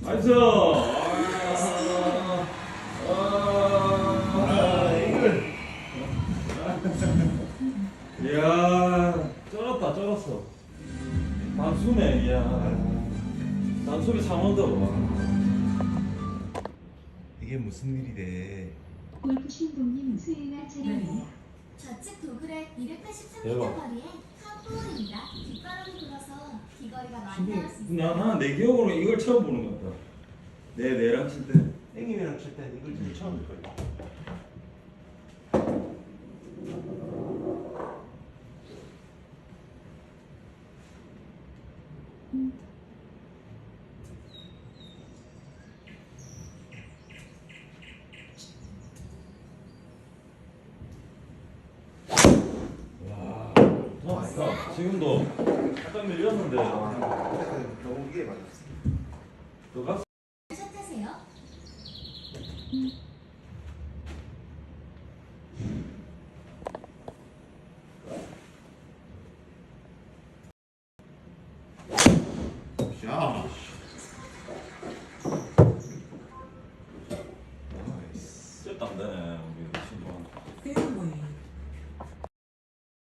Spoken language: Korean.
나이스! 아, 아, 이걸. 이야, 쩔었다, 쩔었어. 단숨에, 이야. 단숨에 상원도. 와. 이게 무슨 일이래? 골프 신동님 수혜가 차례입니다. 좌측 도굴의 283m 대박. 거리에 카프홀입니다. 뒷바람이 불어서 비거리가 많이 나올 수 근데 있어요. 나는 내 기억으로 이걸 처음 보는 것 같다. 내, 내랑 칠 때. 땡님이랑 칠 때 이걸 제일 처음 볼 거야. 와, 야, 지금도 약간 밀렸는데. 경기에 맞았어. 너가 됐다 안되네